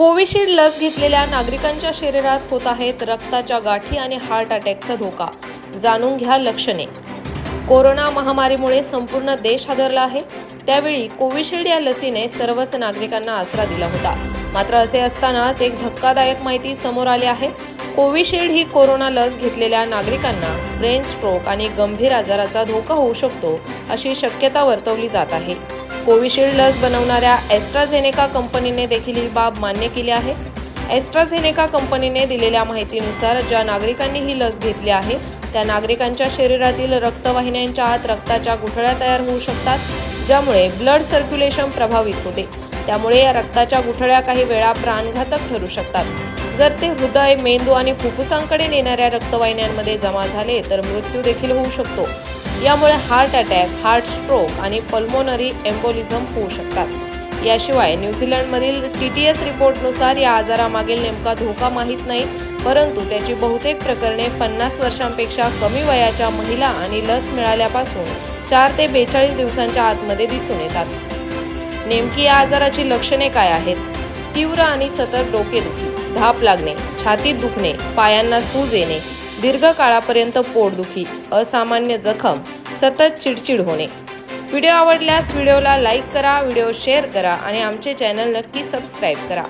Covishield लस घेतलेल्या नागरिकांच्या शरीरात होत आहेत रक्ताच्या गाठी आणि हार्ट अटॅकचा धोका. जाणून घ्या लक्षणे. कोरोना महामारीमुळे संपूर्ण देश हादरला आहे. त्यावेळी कोविशिल्ड या लसीने सर्वच नागरिकांना आसरा दिला होता. मात्र असे असतानाच एक धक्कादायक माहिती समोर आली आहे. कोविशिल्ड ही कोरोना लस घेतलेल्या नागरिकांना ब्रेन स्ट्रोक आणि गंभीर आजाराचा धोका होऊ शकतो अशी शक्यता वर्तवली जात आहे. कोविशिल्ड लस बनवणाऱ्या एस्ट्राझेनेका कंपनीने देखील ही बाब मान्य केली आहे. एस्ट्राझेनेका कंपनीने दिलेल्या माहितीनुसार ज्या नागरिकांनी ही लस घेतली आहे त्या नागरिकांच्या शरीरातील रक्तवाहिन्यांच्या आत रक्ताच्या गुठळ्या तयार होऊ शकतात ज्यामुळे ब्लड सर्क्युलेशन प्रभावित होते. त्यामुळे या रक्ताच्या गुठळ्या काही वेळा प्राणघातक ठरू शकतात. जर ते हृदय मेंदू आणि फुफ्फुसांकडे नेणाऱ्या रक्तवाहिन्यांमध्ये जमा झाले तर मृत्यू देखील होऊ शकतो. यामुळे हार्ट अटॅक हार्ट स्ट्रोक आणि पल्मोनरी एम्बोलिझम होऊ शकतात. याशिवाय न्यूझीलंडमधील टी टी एस रिपोर्टनुसार या आजारामागील नेमका धोका माहीत नाही परंतु त्याची बहुतेक प्रकरणे पन्नास वर्षांपेक्षा कमी वयाच्या महिला आणि लस मिळाल्यापासून चार ते बेचाळीस दिवसांच्या आतमध्ये दिसून येतात. नेमकी या आजाराची लक्षणे काय आहेत? तीव्र आणि सतत डोकेदुखी धाप लागणे छातीत दुखणे पायांना सूज येणे दीर्घकाळापर्यंत पोटदुखी असामान्य जखम सतत चिडचिड होणे. व्हिडिओ आवडल्यास व्हिडिओला लाईक करा व्हिडिओ शेअर करा आणि आमचे चॅनल नक्की सबस्क्राईब करा.